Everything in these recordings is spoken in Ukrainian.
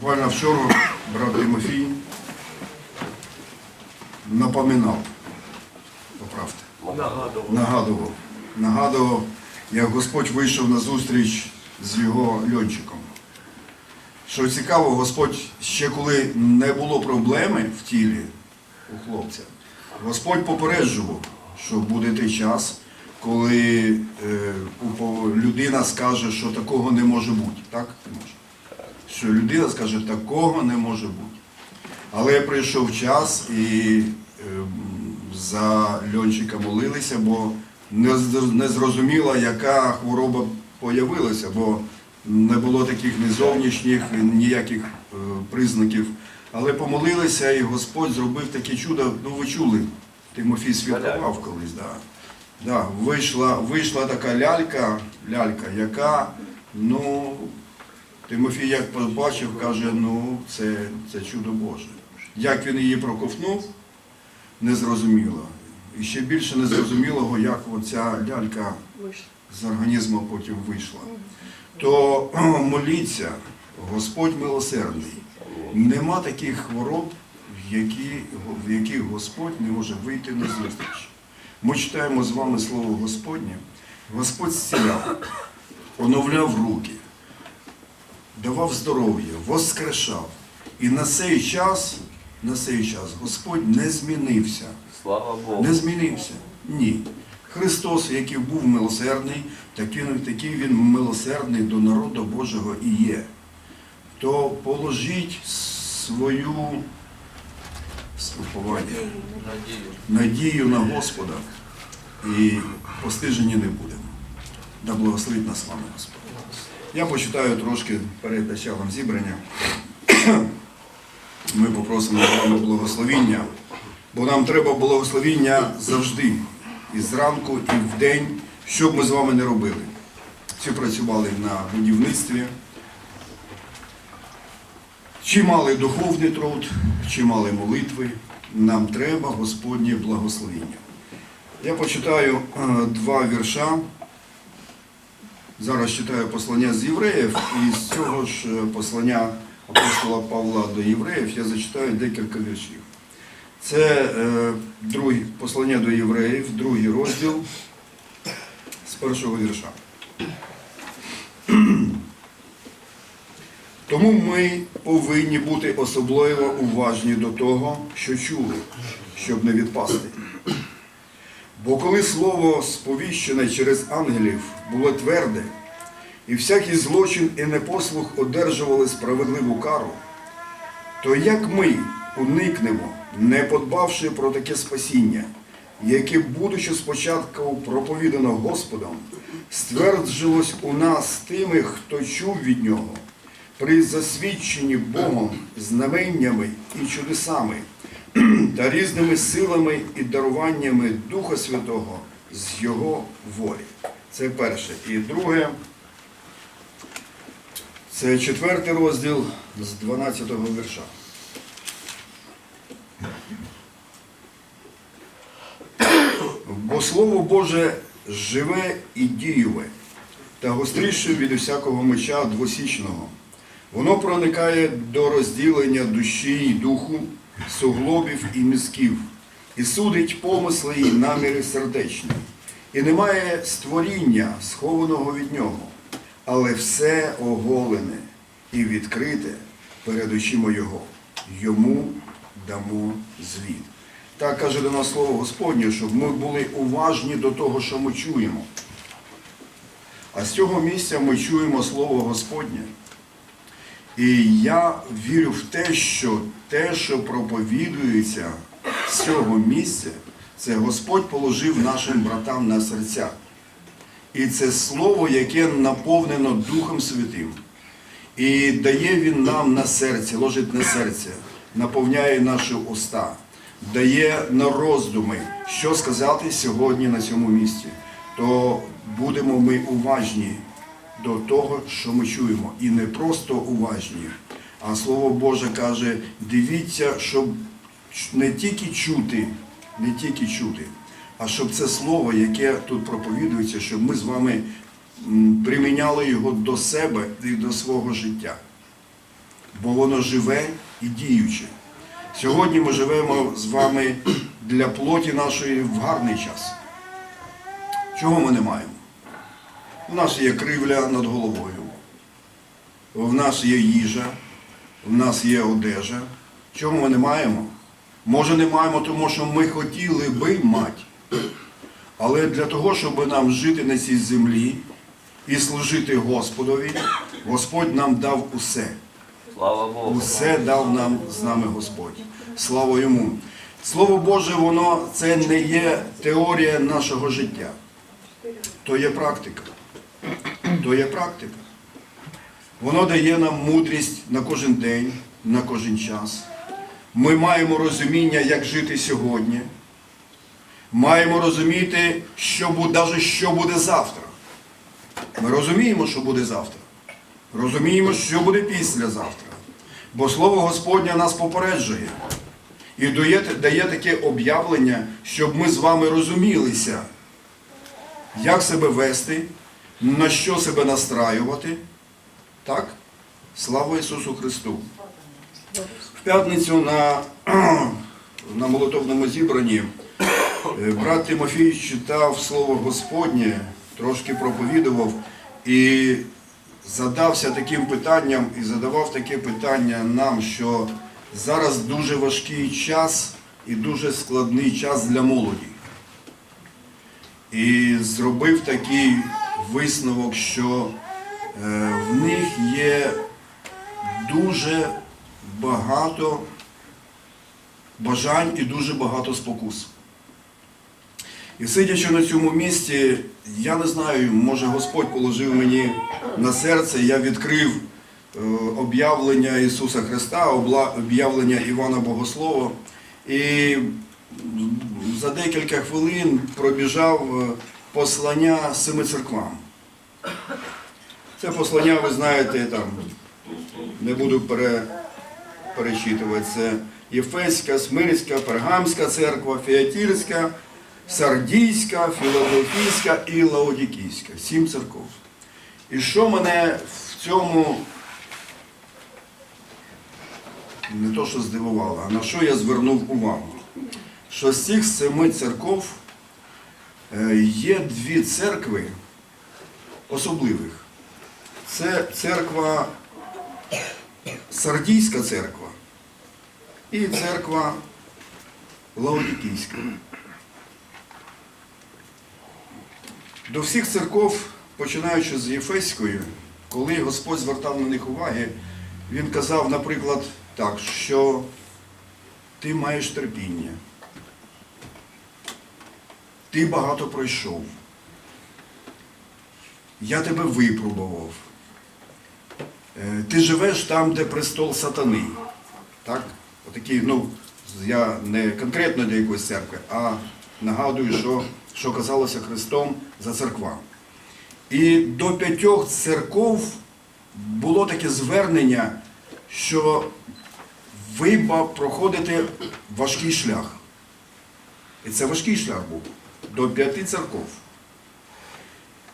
Буквально вчора брат Тимофій напоминав, поправте, Нагадував. нагадував, як Господь вийшов на зустріч з його льотчиком. Що цікаво, Господь ще коли не було проблеми в тілі у хлопця, Господь попереджував, що буде той час, коли е, людина скаже, що такого не може бути. Так? Не може. Що людина скаже, такого не може бути. Але прийшов час і е, за льончика молилися, бо не, з- не зрозуміла, яка хвороба появилася, бо не було таких ні зовнішніх, ніяких е, признаків. Але помолилися, і Господь зробив таке чудо. Ну, ви чули, Тимофій святкував колись. Да. Да, вийшла, вийшла така лялька, лялька, яка, ну, Тимофій як побачив, каже, ну, це, це чудо Боже. Як він її проковтнув, незрозуміло. І ще більше незрозумілого, як оця лялька з організму потім вийшла. То моліться, Господь милосердний. Нема таких хвороб, які, в яких Господь не може вийти на зустріч. Ми читаємо з вами слово Господнє. Господь зціляв, оновляв руки, давав здоров'я, воскрешав. І на цей час, на цей час Господь не змінився. Слава Богу. Не змінився. Ні. Христос, який був милосердний, такий, такий він милосердний до народу Божого і є. То положіть свою уповання, Надію. надію на Господа і постижені не будемо. Да благословить нас з вами Господь. Я почитаю трошки перед началом зібрання. Ми попросимо з вами благословіння, бо нам треба благословіння завжди, і зранку, і вдень, що б ми з вами не робили. Всі працювали на будівництві, чи мали духовний труд, чи мали молитви, нам треба Господнє благословіння. Я почитаю е, два вірша. Зараз читаю послання з євреїв, і з цього ж е, послання апостола Павла до євреїв я зачитаю декілька віршів. Це е, друге послання до євреїв, другий розділ з першого вірша. Тому ми повинні бути особливо уважні до того, що чули, щоб не відпасти. Бо коли слово сповіщене через ангелів було тверде, і всякий злочин і непослух одержували справедливу кару, то як ми уникнемо, не подбавши про таке спасіння, яке, будучи спочатку проповідано Господом, стверджилось у нас тими, хто чув від нього, при засвідченні Богом знаменнями і чудесами та різними силами і даруваннями Духа Святого з Його волі. Це перше. І друге, це четвертий розділ з 12-го вірша. Бо Слово Боже живе і дієве, та гостріше від усякого меча двосічного. Воно проникає до розділення душі і духу, суглобів і мізків, і судить помисли і наміри сердечні. І немає створіння, схованого від нього, але все оголене і відкрите перед очима Його. Йому дамо звіт. Так каже до нас слово Господнє, щоб ми були уважні до того, що ми чуємо. А з цього місця ми чуємо слово Господнє. І я вірю в те, що те, що проповідується з цього місця, це Господь положив нашим братам на серця. І це слово, яке наповнено Духом Святим. І дає Він нам на серце, ложить на серце, наповняє наші уста, дає на роздуми, що сказати сьогодні на цьому місці. То будемо ми уважні до того, що ми чуємо. І не просто уважні, а Слово Боже каже, дивіться, щоб не тільки чути, не тільки чути, а щоб це слово, яке тут проповідується, щоб ми з вами приміняли його до себе і до свого життя. бо воно живе і діюче. Сьогодні ми живемо з вами для плоті нашої в гарний час. Чого ми не маємо? У нас є кривля над головою, в нас є їжа, в нас є одежа. Чого ми не маємо? Може, не маємо, тому що ми хотіли би мати. Але для того, щоб нам жити на цій землі і служити Господові, Господь нам дав усе. Слава Богу. Усе дав нам з нами Господь. Слава йому. Слово Боже, воно це не є теорія нашого життя. То є практика. То є практика. Воно дає нам мудрість на кожен день, на кожен час. Ми маємо розуміння, як жити сьогодні. Маємо розуміти, що буде, навіть що буде завтра. Ми розуміємо, що буде завтра. Розуміємо, що буде післязавтра. Бо Слово Господнє нас попереджує і дає, дає таке об'явлення, щоб ми з вами розумілися, як себе вести, на що себе настраювати. Так? Слава Ісусу Христу! В п'ятницю на, на молитовному зібранні е, брат Тимофій читав Слово Господнє, трошки проповідував і задався таким питанням і задавав таке питання нам, що зараз дуже важкий час і дуже складний час для молоді. І зробив такий висновок, що е, в них є дуже багато бажань і дуже багато спокус. І сидячи на цьому місці, я не знаю, може Господь положив мені на серце, я відкрив е, об'явлення Ісуса Христа, об'явлення Івана Богослова. І за декілька хвилин пробіжав е, послання семи церквам. Це послання, ви знаєте, там не буду пере, перечитувати. Це Єфеська, Смирська, Пергамська церква, Фіатірська, Сардійська, Філадельфійська і Лаодікійська. Сім церков. І що мене в цьому не то, що здивувало, а на що я звернув увагу? Що з цих семи церков є дві церкви особливих. Це церква, Сардійська церква і церква Лаодікійська. До всіх церков, починаючи з Єфеської, коли Господь звертав на них уваги, він казав, наприклад, так, що ти маєш терпіння, ти багато пройшов, я тебе випробував, Е, ти живеш там, де престол сатани. Так? Отакі, ну, я не конкретно для якоїсь церкви, а нагадую, що, що казалося Христом за церква. І до п'ятьох церков було таке звернення, що ви проходите важкий шлях. І це важкий шлях був до п'яти церков.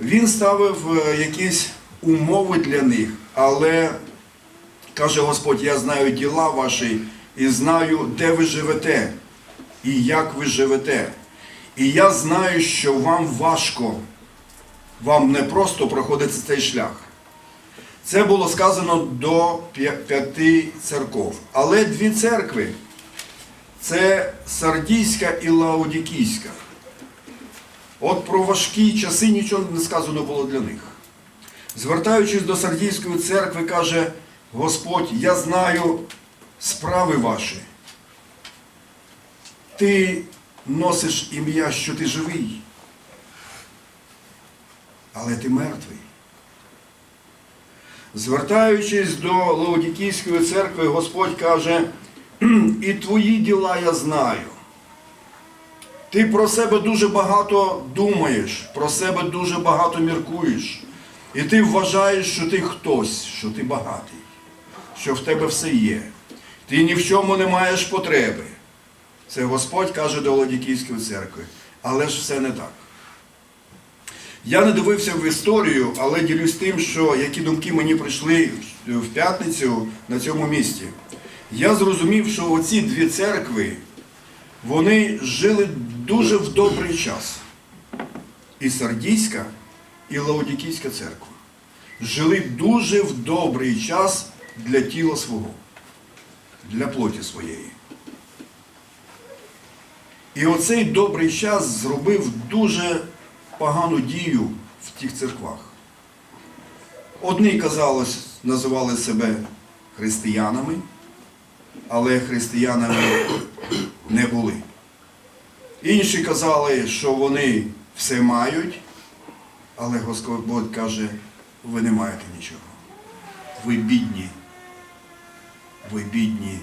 Він ставив е, якісь умови для них, але каже Господь, я знаю діла ваші і знаю, де ви живете і як ви живете. І я знаю, що вам важко, вам не просто проходити цей шлях. Це було сказано до п'яти церков. Але дві церкви це Сардійська і Лаодікійська. От про важкі часи нічого не сказано було для них. Звертаючись до Сардійської церкви, каже Господь, я знаю справи ваші. Ти носиш ім'я, що ти живий, але ти мертвий. Звертаючись до Лаодікійської церкви, Господь каже, і твої діла я знаю. Ти про себе дуже багато думаєш, про себе дуже багато міркуєш. І ти вважаєш, що ти хтось, що ти багатий, що в тебе все є. Ти ні в чому не маєш потреби. Це Господь каже до Ладікійської церкви. Але ж все не так. Я не дивився в історію, але ділюсь тим, що які думки мені прийшли в п'ятницю на цьому місці. Я зрозумів, що оці дві церкви, вони жили дуже в добрий час. І Сардійська, і Лаодікійська церква. Жили дуже в добрий час для тіла свого, для плоті своєї. І оцей добрий час зробив дуже погану дію в тих церквах. Одні, казалось, називали себе християнами, але християнами не були. Інші казали, що вони все мають, але Господь каже, ви не маєте нічого. Ви бідні, ви бідні,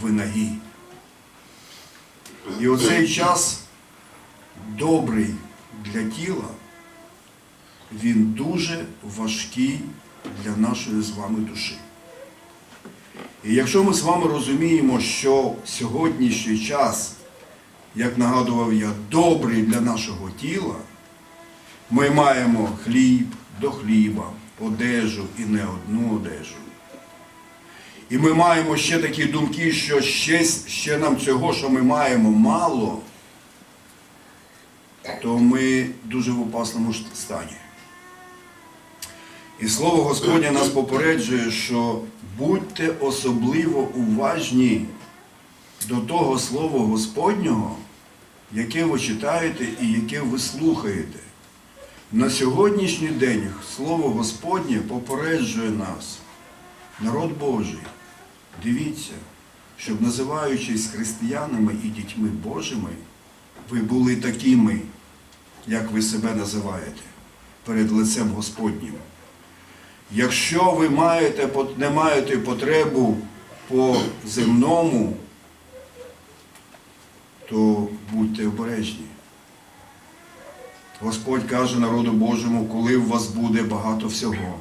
ви нагі. І оцей час добрий для тіла, він дуже важкий для нашої з вами душі. І якщо ми з вами розуміємо, що сьогоднішній час, як нагадував я, добрий для нашого тіла, ми маємо хліб до хліба, одежу і не одну одежу. І ми маємо ще такі думки, що ще, ще нам цього, що ми маємо, мало, то ми дуже в опасному стані. І слово Господнє нас попереджує, що будьте особливо уважні до того Слова Господнього, яке ви читаєте і яке ви слухаєте. На сьогоднішній день Слово Господнє попереджує нас, народ Божий, дивіться, щоб називаючись християнами і дітьми Божими, ви були такими, як ви себе називаєте, перед лицем Господнім. Якщо ви маєте, не маєте потребу по земному, то будьте обережні. Господь каже народу Божому, коли у вас буде багато всього,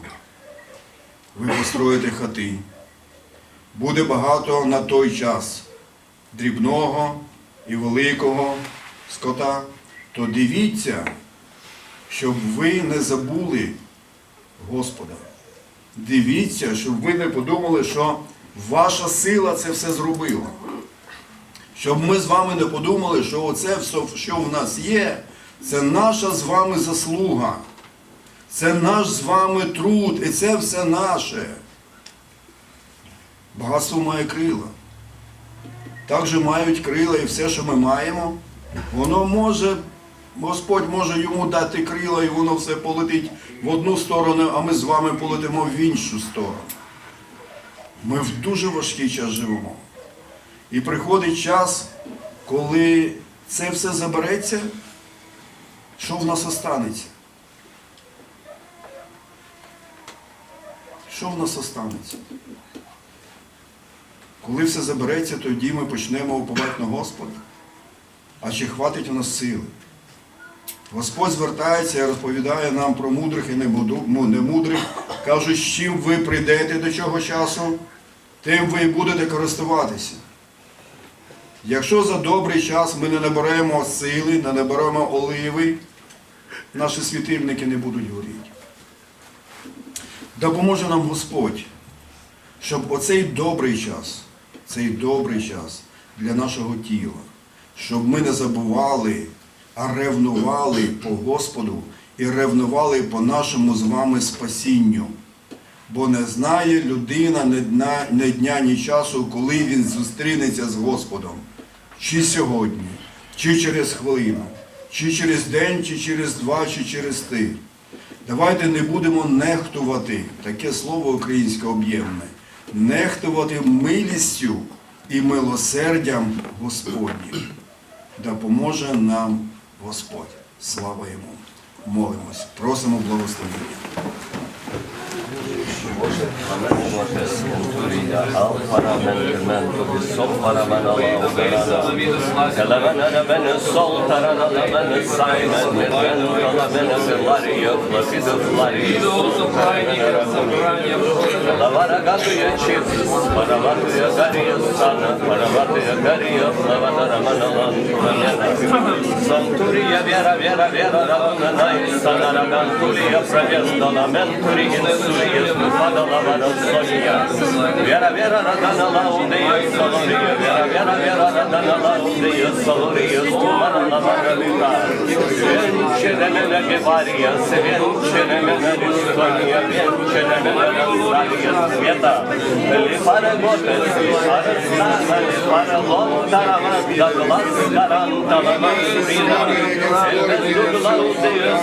ви построїте хати. Буде багато на той час дрібного і великого скота, то дивіться, щоб ви не забули Господа. Дивіться, щоб ви не подумали, що ваша сила це все зробила. Щоб ми з вами не подумали, що оце все, що в нас є, це наша з вами заслуга. Це наш з вами труд, і це все наше. Багатство має крила. Так же мають крила і все, що ми маємо, воно може, Господь може йому дати крила, і воно все полетить в одну сторону, а ми з вами полетимо в іншу сторону. Ми в дуже важкий час живемо. І приходить час, коли це все забереться, що в нас останеться? Що в нас останеться? Коли все забереться, тоді ми почнемо уповати на Господа. А чи хватить у нас сили? Господь звертається і розповідає нам про мудрих і немудрих, каже, з чим ви прийдете до цього часу, тим ви і будете користуватися. Якщо за добрий час ми не наберемо сили, не наберемо оливи, наші світильники не будуть горіти. Допоможе нам Господь, щоб оцей добрий час, цей добрий час для нашого тіла, щоб ми не забували, а ревнували по Господу і ревнували по нашому з вами спасінню. Бо не знає людина ні дня, ні дня, ні часу, коли він зустрінеться з Господом. Чи сьогодні, чи через хвилину, чи через день, чи через два, чи через три. Давайте не будемо нехтувати, таке слово українське об'ємне, нехтувати милістю і милосердям Господнім. Допоможе нам Господь. Слава йому. Молимось, просимо благословення. Відео собрання, собрання. Параватия Гария Сана, Параватия Гария Плавана Рамана Сантурия Вера Вера Вера Равна sanaramen kuliya prevesdalamen kurigin suriyes mufadalamadan soliya. Vera vera radanala udeyes soloriya. Vera vera vera radanala udeyes soloriyes tumaralamadan lüta. Ben şenemene gevariya, seven şenemene lüstoniya, ben şenemene lüstoniya sveta. Lipara gotes, lipara stana, lipara lomdaramas, daglas, daran, dalaman surina. Elbet yudular udeyes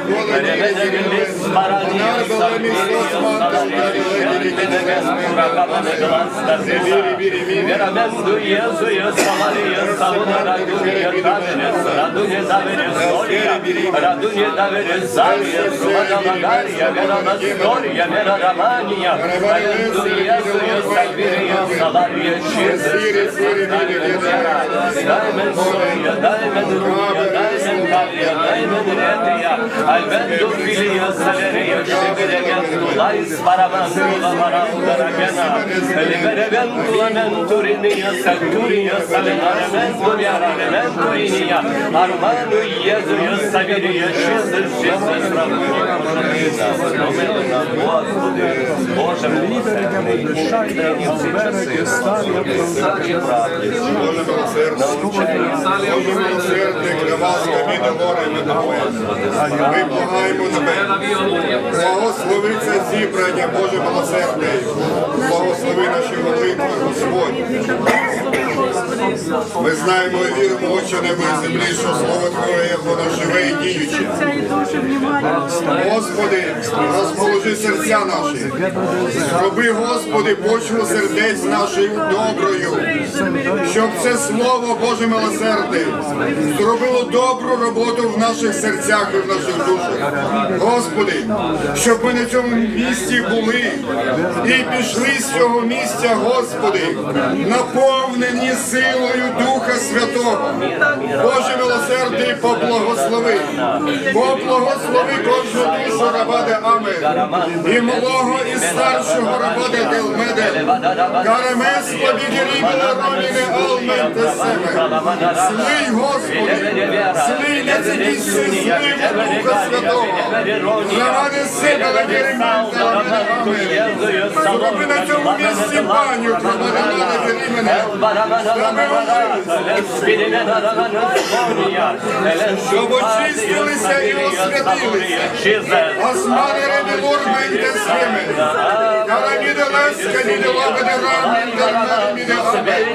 Глаз Парамен Глаз Парамен Глаз Антойна Или Парменду Иесуя Самойна Шай Марамана Ламана Шай Марамана Ламана Радия Альвера Веда Сальвера Веда Сальвера Веда Сальвера Веда Сальвера Сай Марамана Лария Сай Марамана Лария Сай Марамана Лария Реведе Гелис Марания Сальвия Салария Шербенемен Ракамане Глаз Тарзиса Вераменду Иесуя Самария Салуна Радуния Таверес Радуния Таверес Солия Радуния Таверес Зария Сумана Лагария Верана Стория Вера Романия Раменду Иесуя Сальвирия Салария Чизес Даймен Солия Даймен Руния Даймен Кавия Даймен Ретия Альвенду Филия Салерия Шибиреген Лайс Параман Ламаранда Рагена Libereben Turia Salturia Salenaramenturia Rarementuria Armanu Jezuja Saviria Jesus Jesus Rabunia Nomelna Господи Боже милосердний нині всі часи Славі правди Боже милосердний, Ми благаємо тебе. Благослови це зібрання, Боже милосердний. Благослови наші молитви, Господь. Ми знаємо і віримо, Отче небо і землі, що слово Твоє, воно живе і діюче. Господи, и розположи серця наші. Зроби, Господи, почву сердець наших доброю, щоб це слово Боже милосердне зробило добру роботу в наших серцях і в наших душах. Господи, щоб ми на цьому місці були і пішли з цього місця, Господи, наповнені силою Духа Святого. Боже милосердний, поблагослови, поблагослови кожну душу рабаде Амен, і малого, і старшого роботи Делмеде, Карамес побідірі роміне Алмен Злий, Господи, не це місце, злий Духа Святого. Раване себе лагермен Амен. Зроби на цьому місці баню, Рабаде Амен, Щоб очистилися і освятилися. Османи ребелур менте схеми. Караміде леска, ніде лагоде рамен, дармане міде амен.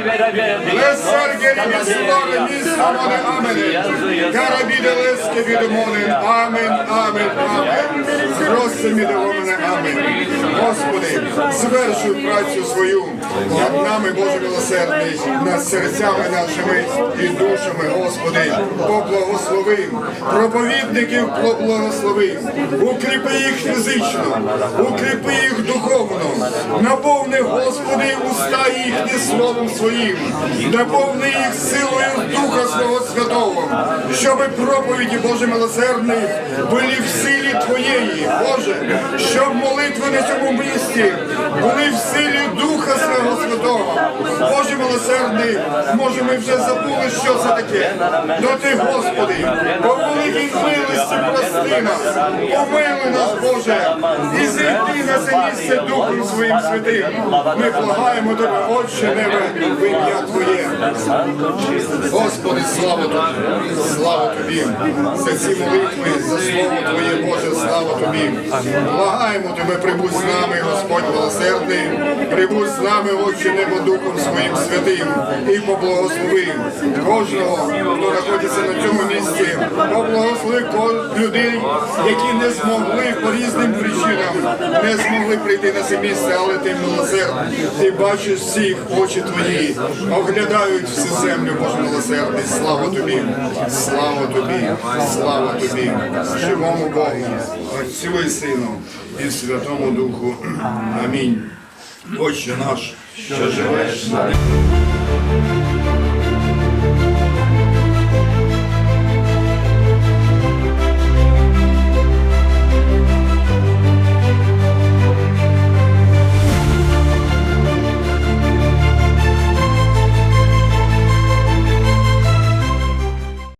Лесар герімі слори, місто моне амене. Карабіде лески від монен, амен, амен, амен. Просимо від мене, амен. Господи, звершуй працю свою. Над нами, Боже милосердний, над серцями нашими і душами, Господи, поблагослови, проповідників поблагослови, укріпи їх фізично, укріпи їх духовно, наповни, Господи, уста їхні словом своїм, наповни їх силою Духа Свого Святого, щоби проповіді, Боже милосердний, були в силі Твоєї, Боже, щоб молитви на цьому місці були в силі Духа Свого Святого. Боже милосердний, може ми вже забули, що це таке. Но Ти, Господи, по великій милості прости нас, помили нас, Боже, і зійди на це місце Духом Своїм Святим. Ми благаємо Тебе, Отче Небе, в ім'я Твоє. Господи, слава Тобі, слава Тобі, за ці молитви, за слово Твоє, Боже, слава Тобі. Благаємо Тебе, прибудь з нами, Господь милосердний, прибудь з нами, Отче Небо, Духом Своїм святим і поблагослови кожного, хто знаходиться на цьому місці. Поблагослови людей, які не змогли по різним причинам, не змогли прийти на це місце, але ти милосердний. Ти бачиш всіх, очі твої, оглядають всю землю, Боже милосердний. Слава тобі, слава тобі, слава тобі, живому Богу, Отцю і Сину і Святому Духу. Амінь. Отче наш, що живеш на небі.